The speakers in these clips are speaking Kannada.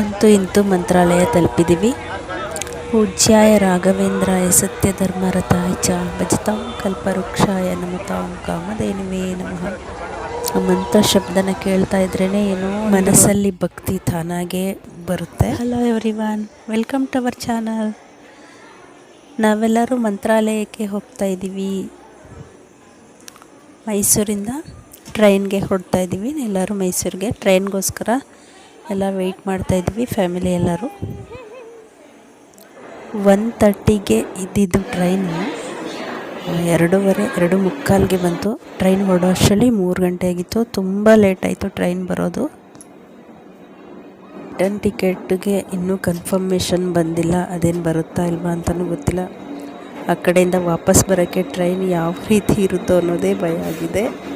ಅಂತೂ ಇಂತೂ ಮಂತ್ರಾಲಯ ತಲುಪಿದ್ದೀವಿ. ಪೂಜ್ಯಾಯ ರಾಘವೇಂದ್ರಾಯ ಸತ್ಯ ಧರ್ಮರಥಾಯ ಚ ಭಜತಾಂ ಕಲ್ಪವೃಕ್ಷಾಯ ನಮತಾಂ ಕಾಮಧೇನುವೇ ನಮಃ. ಆ ಮಂತ್ರ ಶಬ್ದನ ಕೇಳ್ತಾ ಇದ್ರೇ ಏನೋ ಮನಸ್ಸಲ್ಲಿ ಭಕ್ತಿ ತಾನಾಗೆ ಬರುತ್ತೆ. Hello everyone welcome to our channel ನಾವೆಲ್ಲರೂ ಮಂತ್ರಾಲಯಕ್ಕೆ ಹೋಗ್ತಾ ಇದ್ದೀವಿ. ಮೈಸೂರಿಂದ ಟ್ರೈನ್ಗೆ ಹೊರಡ್ತಾ ಇದ್ದೀವಿ. ಎಲ್ಲರೂ ಮೈಸೂರಿಗೆ ಟ್ರೈನ್ಗೋಸ್ಕರ. ಎಲ್ಲ ವೆಯ್ಟ್ ಮಾಡ್ತಾ ಇದ್ವಿ ಫ್ಯಾಮಿಲಿ ಎಲ್ಲರೂ. ಒನ್ ತರ್ಟಿಗೆ ಇದ್ದಿದ್ದು ಟ್ರೈನು ಎರಡೂವರೆ, ಎರಡು ಮುಕ್ಕಾಲ್ಗೆ ಬಂತು. ಟ್ರೈನ್ ಹೊರಡೋ ಅಷ್ಟರಲ್ಲಿ ಮೂರು ಗಂಟೆ ಆಗಿತ್ತು. ತುಂಬ ಲೇಟ್ ಆಯಿತು ಟ್ರೈನ್ ಬರೋದು. ರಿಟರ್ನ್ ಟಿಕೆಟ್ಗೆ ಇನ್ನೂ ಕನ್ಫರ್ಮೇಷನ್ ಬಂದಿಲ್ಲ. ಅದೇನು ಬರುತ್ತಾ ಇಲ್ವಾ ಅಂತಲೂ ಗೊತ್ತಿಲ್ಲ. ಆ ಕಡೆಯಿಂದ ವಾಪಸ್ ಬರೋಕ್ಕೆ ಟ್ರೈನ್ ಯಾವ ರೀತಿ ಇರುತ್ತೋ ಅನ್ನೋದೇ ಭಯ ಆಗಿದೆ.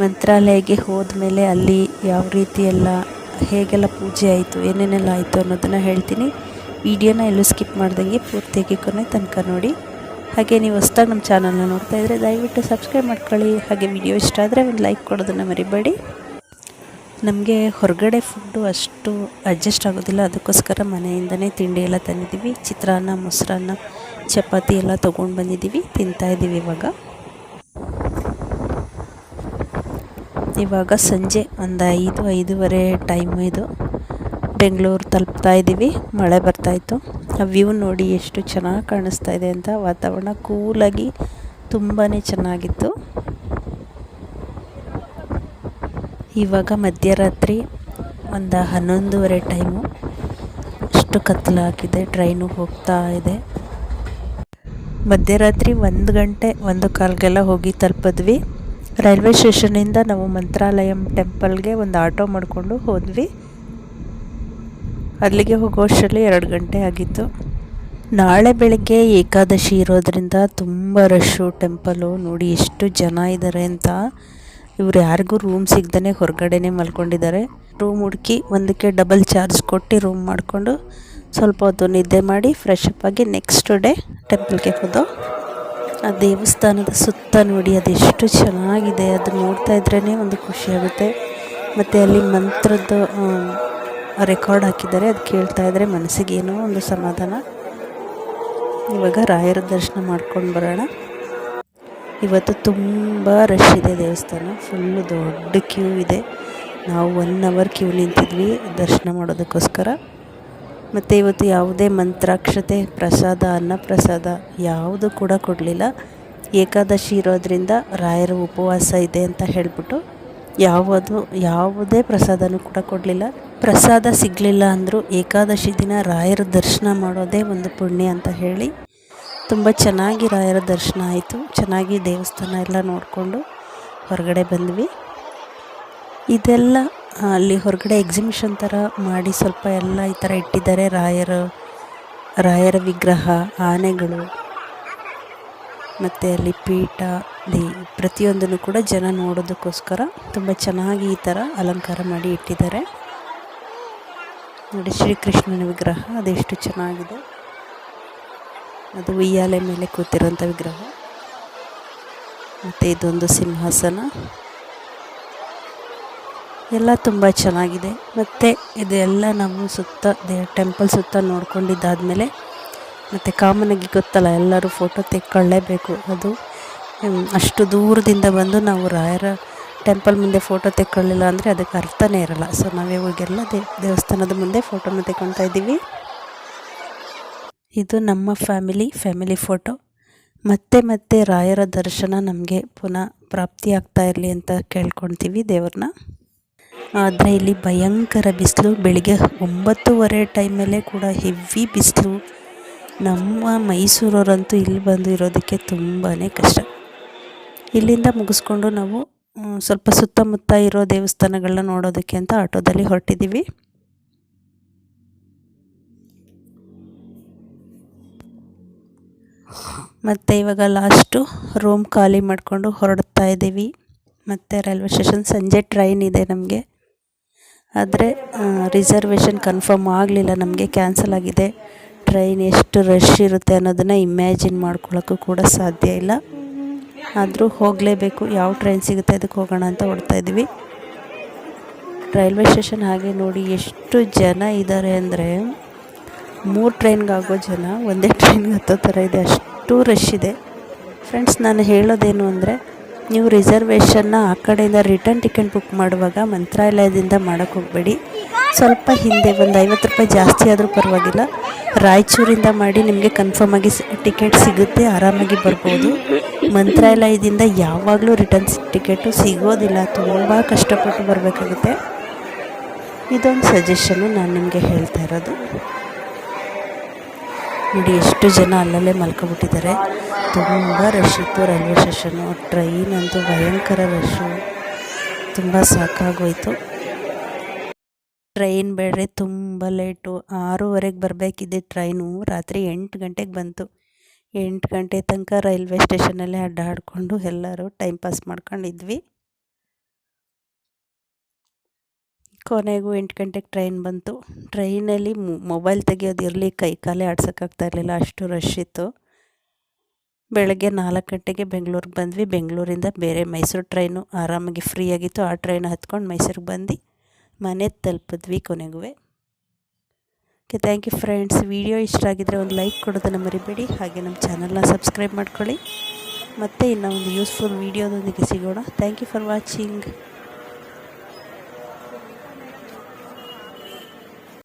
ಮಂತ್ರಾಲಯಕ್ಕೆ ಹೋದ್ಮೇಲೆ ಅಲ್ಲಿ ಯಾವ ರೀತಿ ಎಲ್ಲ ಹೇಗೆಲ್ಲ ಪೂಜೆ ಆಯಿತು, ಏನೇನೆಲ್ಲ ಆಯಿತು ಅನ್ನೋದನ್ನು ಹೇಳ್ತೀನಿ. ವಿಡಿಯೋನ ಎಲ್ಲೂ ಸ್ಕಿಪ್ ಮಾಡ್ದಂಗೆ ಪೂರ್ತಿಯಾಗಿ ಕೊನೆ ತನಕ ನೋಡಿ. ಹಾಗೆ ನೀವು ಹೊಸ್ದಾಗಿ ನಮ್ಮ ಚಾನಲ್ನ ನೋಡ್ತಾ ಇದ್ದರೆ ದಯವಿಟ್ಟು ಸಬ್ಸ್ಕ್ರೈಬ್ ಮಾಡ್ಕೊಳ್ಳಿ. ಹಾಗೆ ವಿಡಿಯೋ ಇಷ್ಟ ಆದರೆ ಒಂದು ಲೈಕ್ ಕೊಡೋದನ್ನು ಮರಿಬೇಡಿ. ನಮಗೆ ಹೊರಗಡೆ ಫುಡ್ಡು ಅಷ್ಟು ಅಡ್ಜಸ್ಟ್ ಆಗೋದಿಲ್ಲ. ಅದಕ್ಕೋಸ್ಕರ ಮನೆಯಿಂದನೇ ತಿಂಡಿ ಎಲ್ಲ ತಂದಿದ್ದೀವಿ. ಚಿತ್ರಾನ್ನ, ಮೊಸರನ್ನ, ಚಪಾತಿ ಎಲ್ಲ ತೊಗೊಂಡು ಬಂದಿದ್ದೀವಿ. ತಿಂತಾಯಿದ್ದೀವಿ ಇವಾಗ. ಇವಾಗ ಸಂಜೆ ಒಂದು ಐದು, ಐದೂವರೆ ಟೈಮ್ ಇದು. ಬೆಂಗಳೂರು ತಲುಪ್ತಾ ಇದ್ದೀವಿ. ಮಳೆ ಬರ್ತಾಯಿತ್ತು ಆ ವ್ಯೂ ನೋಡಿ ಎಷ್ಟು ಚೆನ್ನಾಗಿ ಕಾಣಿಸ್ತಾ ಇದೆ ಅಂತ. ವಾತಾವರಣ ಕೂಲಾಗಿ ತುಂಬಾ ಚೆನ್ನಾಗಿತ್ತು. ಇವಾಗ ಮಧ್ಯರಾತ್ರಿ ಒಂದು ಹನ್ನೊಂದುವರೆ ಟೈಮು ಅಷ್ಟು ಕತ್ತಲಾಗಿದೆ. ಟ್ರೈನು ಹೋಗ್ತಾ ಇದೆ. ಮಧ್ಯರಾತ್ರಿ ಒಂದು ಗಂಟೆ, ಒಂದು ಕಾಲ್ಗೆಲ್ಲ ಹೋಗಿ ತಲುಪಿದ್ವಿ. ರೈಲ್ವೆ ಸ್ಟೇಷನಿಂದ ನಾವು ಮಂತ್ರಾಲಯಂ ಟೆಂಪಲ್ಗೆ ಒಂದು ಆಟೋ ಮಾಡಿಕೊಂಡು ಹೋದ್ವಿ. ಅಲ್ಲಿಗೆ ಹೋಗೋಷ್ಟರಲ್ಲಿ ಎರಡು ಗಂಟೆ ಆಗಿತ್ತು. ನಾಳೆ ಬೆಳಗ್ಗೆ ಏಕಾದಶಿ ಇರೋದ್ರಿಂದ ತುಂಬ ರಶ್ಶು ಟೆಂಪಲು, ನೋಡಿ ಎಷ್ಟು ಜನ ಇದ್ದಾರೆ ಅಂತ. ಇವ್ರು ಯಾರಿಗೂ ರೂಮ್ ಸಿಗ್ದೇ ಹೊರಗಡೆನೇ ಮಲ್ಕೊಂಡಿದ್ದಾರೆ. ರೂಮ್ ಹುಡುಕಿ ಒಂದಕ್ಕೆ ಡಬಲ್ ಚಾರ್ಜ್ ಕೊಟ್ಟು ರೂಮ್ ಮಾಡಿಕೊಂಡು ಸ್ವಲ್ಪ ಹೊತ್ತು ನಿದ್ದೆ ಮಾಡಿ ಫ್ರೆಶ್ ಅಪ್ ಆಗಿ ನೆಕ್ಸ್ಟ್ ಡೇ ಟೆಂಪಲ್ಗೆ ಹೋದೋ. ಆ ದೇವಸ್ಥಾನದ ಸುತ್ತ ನೋಡಿ, ಅದೆಷ್ಟು ಚೆನ್ನಾಗಿದೆ. ಅದು ನೋಡ್ತಾ ಇದ್ರೇ ಒಂದು ಖುಷಿಯಾಗುತ್ತೆ ಮತ್ತು ಅಲ್ಲಿ ಮಂತ್ರದ್ದು ರೆಕಾರ್ಡ್ ಹಾಕಿದ್ದಾರೆ. ಅದು ಕೇಳ್ತಾ ಇದ್ದರೆ ಮನಸ್ಸಿಗೆ ಏನೋ ಒಂದು ಸಮಾಧಾನ. ಇವಾಗ ರಾಯರ ದರ್ಶನ ಮಾಡ್ಕೊಂಡು ಬರೋಣ. ಇವತ್ತು ತುಂಬ ರಶ್ ಇದೆ ದೇವಸ್ಥಾನ. ಫುಲ್ಲು ದೊಡ್ಡ ಕ್ಯೂ ಇದೆ. ನಾವು ಒನ್ ಅವರ್ ಕ್ಯೂ ನಿಂತಿದ್ವಿ ದರ್ಶನ ಮಾಡೋದಕ್ಕೋಸ್ಕರ. ಮತ್ತು ಇವತ್ತು ಯಾವುದೇ ಮಂತ್ರಾಕ್ಷತೆ, ಪ್ರಸಾದ ಅನ್ನ ಪ್ರಸಾದ ಯಾವುದು ಕೂಡ ಕೊಡಲಿಲ್ಲ. ಏಕಾದಶಿ ಇರೋದ್ರಿಂದ ರಾಯರ ಉಪವಾಸ ಇದೆ ಅಂತ ಹೇಳಿಬಿಟ್ಟು ಯಾವುದು, ಯಾವುದೇ ಪ್ರಸಾದನೂ ಕೂಡ ಕೊಡಲಿಲ್ಲ. ಪ್ರಸಾದ ಸಿಗಲಿಲ್ಲ ಅಂದರೂ ಏಕಾದಶಿ ದಿನ ರಾಯರ ದರ್ಶನ ಮಾಡೋದೇ ಒಂದು ಪುಣ್ಯ ಅಂತ ಹೇಳಿ ತುಂಬ ಚೆನ್ನಾಗಿ ರಾಯರ ದರ್ಶನ ಆಯಿತು. ಚೆನ್ನಾಗಿ ದೇವಸ್ಥಾನ ಎಲ್ಲ ನೋಡಿಕೊಂಡು ಹೊರಗಡೆ ಬಂದ್ವಿ. ಇದೆಲ್ಲ ಅಲ್ಲಿ ಹೊರಗಡೆ ಎಕ್ಸಿಬಿಷನ್ ಥರ ಮಾಡಿ ಸ್ವಲ್ಪ ಎಲ್ಲ ಈ ಥರ ಇಟ್ಟಿದ್ದಾರೆ. ರಾಯರ ರಾಯರ ವಿಗ್ರಹ, ಆನೆಗಳು, ಮತ್ತು ಅಲ್ಲಿ ಪೀಠ ದಿ ಪ್ರತಿಯೊಂದನ್ನು ಕೂಡ ಜನ ನೋಡೋದಕ್ಕೋಸ್ಕರ ತುಂಬ ಚೆನ್ನಾಗಿ ಈ ಥರ ಅಲಂಕಾರ ಮಾಡಿ ಇಟ್ಟಿದ್ದಾರೆ. ನೋಡಿ, ಶ್ರೀಕೃಷ್ಣನ ವಿಗ್ರಹ ಅದೆಷ್ಟು ಚೆನ್ನಾಗಿದೆ. ಅದು ಉಯ್ಯಾಲೆ ಮೇಲೆ ಕೂತಿರೋಂಥ ವಿಗ್ರಹ. ಮತ್ತು ಇದೊಂದು ಸಿಂಹಾಸನ. ಎಲ್ಲ ತುಂಬ ಚೆನ್ನಾಗಿದೆ. ಮತ್ತು ಇದೆಲ್ಲ ನಮ್ಮ ಸುತ್ತ, ದೇ ಟೆಂಪಲ್ ಸುತ್ತ ನೋಡ್ಕೊಂಡಿದ್ದಾದಮೇಲೆ ಮತ್ತು ಕಾಮನಾಗಿ ಗೊತ್ತಲ್ಲ, ಎಲ್ಲರೂ ಫೋಟೋ ತೆಕ್ಕೊಳ್ಳೇಬೇಕು. ಅದು ಅಷ್ಟು ದೂರದಿಂದ ಬಂದು ನಾವು ರಾಯರ ಟೆಂಪಲ್ ಮುಂದೆ ಫೋಟೋ ತೆಕ್ಕೊಳ್ಳಿಲ್ಲ ಅಂದರೆ ಅದಕ್ಕೆ ಅರ್ಥನೇ ಇರಲ್ಲ. ಸೊ ನಾವು ಇವಾಗೆಲ್ಲ ದೇ, ದೇವಸ್ಥಾನದ ಮುಂದೆ ಫೋಟೋನ ತೆಕ್ಕೊಳ್ತಾ ಇದ್ದೀವಿ. ಇದು ನಮ್ಮ ಫ್ಯಾಮಿಲಿ ಫ್ಯಾಮಿಲಿ ಫೋಟೋ ಮತ್ತೆ ಮತ್ತೆ ರಾಯರ ದರ್ಶನ ನಮಗೆ ಪುನಃ ಪ್ರಾಪ್ತಿ ಆಗ್ತಾ ಇರಲಿ ಅಂತ ಕೇಳ್ಕೊಳ್ತೀವಿ ದೇವ್ರನ್ನ. ಆದರೆ ಇಲ್ಲಿ ಭಯಂಕರ ಬಿಸಿಲು. ಬೆಳಿಗ್ಗೆ ಒಂಬತ್ತುವರೆ ಟೈಮಲ್ಲೇ ಕೂಡ ಹೆವಿ ಬಿಸಿಲು. ನಮ್ಮ ಮೈಸೂರವರಂತೂ ಇಲ್ಲಿ ಬಂದು ಇರೋದಕ್ಕೆ ತುಂಬಾ ಕಷ್ಟ. ಇಲ್ಲಿಂದ ಮುಗಿಸ್ಕೊಂಡು ನಾವು ಸ್ವಲ್ಪ ಸುತ್ತಮುತ್ತ ಇರೋ ದೇವಸ್ಥಾನಗಳನ್ನ ನೋಡೋದಕ್ಕೆ ಅಂತ ಆಟೋದಲ್ಲಿ ಹೊರಟಿದ್ದೀವಿ. ಮತ್ತು ಇವಾಗ ಲಾಸ್ಟು ರೂಮ್ ಖಾಲಿ ಮಾಡಿಕೊಂಡು ಹೊರಡ್ತಾ ಇದ್ದೀವಿ. ಮತ್ತು ರೈಲ್ವೆ ಸ್ಟೇಷನ್ ಸಂಜೆ ಟ್ರೈನ್ ಇದೆ ನಮಗೆ. ಆದರೆ ರಿಸರ್ವೇಷನ್ ಕನ್ಫರ್ಮ್ ಆಗಲಿಲ್ಲ. ನಮಗೆ ಕ್ಯಾನ್ಸಲ್ ಆಗಿದೆ. ಟ್ರೈನ್ ಎಷ್ಟು ರಶ್ ಇರುತ್ತೆ ಅನ್ನೋದನ್ನು ಇಮ್ಯಾಜಿನ್ ಮಾಡ್ಕೊಳ್ಳೋಕ್ಕೂ ಕೂಡ ಸಾಧ್ಯ ಇಲ್ಲ. ಆದರೂ ಹೋಗಲೇಬೇಕು. ಯಾವ ಟ್ರೈನ್ ಸಿಗುತ್ತೆ, ಅದಕ್ಕೆ ಹೋಗೋಣ ಅಂತ ಹೊಡ್ತಾ ಇದ್ವಿ ರೈಲ್ವೆ ಸ್ಟೇಷನ್ ಹಾಗೆ ನೋಡಿ ಎಷ್ಟು ಜನ ಇದ್ದಾರೆ ಅಂದರೆ, ಮೂರು ಟ್ರೈನ್ಗಾಗೋ ಜನ ಒಂದೇ ಟ್ರೈನ್ಗೆ ಹತ್ತೋ ಥರ ಇದೆ. ಅಷ್ಟು ರಶ್ ಇದೆ. ಫ್ರೆಂಡ್ಸ್ ನಾನು ಹೇಳೋದೇನು ಅಂದರೆ ನೀವು ರಿಸರ್ವೇಷನ್ನ ಆ ಕಡೆಯಿಂದ ರಿಟರ್ನ್ ಟಿಕೆಟ್ ಬುಕ್ ಮಾಡುವಾಗ ಮಂತ್ರಾಲಯದಿಂದ ಮಾಡೋಕ್ಕೆ ಹೋಗಬೇಡಿ. ಸ್ವಲ್ಪ ಹಿಂದೆ ಒಂದು ಐವತ್ತು ರೂಪಾಯಿ ಜಾಸ್ತಿ ಆದರೂ ಪರವಾಗಿಲ್ಲ. ರಾಯಚೂರಿಂದ ಮಾಡಿ ನಿಮಗೆ ಕನ್ಫರ್ಮ್ ಆಗಿ ಟಿಕೆಟ್ ಸಿಗುತ್ತೆ, ಆರಾಮಾಗಿ ಬರ್ಬೋದು. ಮಂತ್ರಾಲಯದಿಂದ ಯಾವಾಗಲೂ ರಿಟರ್ನ್ ಟಿಕೆಟು ಸಿಗೋದಿಲ್ಲ. ತುಂಬ ಕಷ್ಟಪಟ್ಟು ಬರಬೇಕಾಗುತ್ತೆ. ಇದೊಂದು ಸಜೆಷನ್ನು ನಾನು ನಿಮಗೆ ಹೇಳ್ತಾ ಇರೋದು. ನೋಡಿ, ಎಷ್ಟು ಜನ ಅಲ್ಲಲ್ಲೇ ಮಲ್ಕೊಬಿಟ್ಟಿದ್ದಾರೆ ತುಂಬ ರಶ್ ಇತ್ತು ರೈಲ್ವೆ ಸ್ಟೇಷನ್ನು ಟ್ರೈನ್ ಅಂತೂ ಭಯಂಕರ ರಶ್ಶು ತುಂಬ ಸಾಕಾಗೋಯಿತು. ಟ್ರೈನ್ ಬೇಡ್ರೆ, ತುಂಬ ಲೇಟು ಆರೂವರೆಗೆ ಬರಬೇಕಿದ್ದೆ ಟ್ರೈನು ರಾತ್ರಿ ಎಂಟು ಗಂಟೆಗೆ ಬಂತು. ಎಂಟು ಗಂಟೆ ತನಕ ರೈಲ್ವೆ ಸ್ಟೇಷನಲ್ಲೇ ಅಡ್ಡಾಡಿಕೊಂಡು ಎಲ್ಲರೂ ಟೈಮ್ ಪಾಸ್ ಮಾಡ್ಕೊಂಡಿದ್ವಿ. ಕೊನೆಗೂ ಎಂಟು ಗಂಟೆಗೆ ಟ್ರೈನ್ ಬಂತು. ಟ್ರೈನಲ್ಲಿ ಮೊಬೈಲ್ ತೆಗಿಯೋದು ಇರಲಿ ಕೈ ಕಾಲೇ ಆಡ್ಸೋಕ್ಕಾಗ್ತಾ ಇರಲಿಲ್ಲ. ಅಷ್ಟು ರಶ್ ಇತ್ತು. ಬೆಳಗ್ಗೆ ನಾಲ್ಕು ಗಂಟೆಗೆ ಬೆಂಗಳೂರಿಗೆ ಬಂದ್ವಿ. ಬೆಂಗಳೂರಿಂದ ಬೇರೆ ಮೈಸೂರು ಟ್ರೈನು ಆರಾಮಾಗಿ ಫ್ರೀ ಆಗಿತ್ತು. ಆ ಟ್ರೈನ್ ಹತ್ಕೊಂಡು ಮೈಸೂರಿಗೆ ಬಂದು ಮನೆ ತಲುಪಿದ್ವಿ ಕೊನೆಗೂ okay thank you friends video ಇಷ್ಟ ಆಗಿದ್ದರೆ ಒಂದು ಲೈಕ್ ಕೊಡೋದನ್ನು ಮರಿಬೇಡಿ. ಹಾಗೆ ನಮ್ಮ ಚಾನಲ್ನ ಸಬ್ಸ್ಕ್ರೈಬ್ ಮಾಡ್ಕೊಳ್ಳಿ. ಮತ್ತು ಇನ್ನೂ ಒಂದು ಯೂಸ್ಫುಲ್ ವೀಡಿಯೋದೊಂದಿಗೆ ಸಿಗೋಣ. Thank you for watching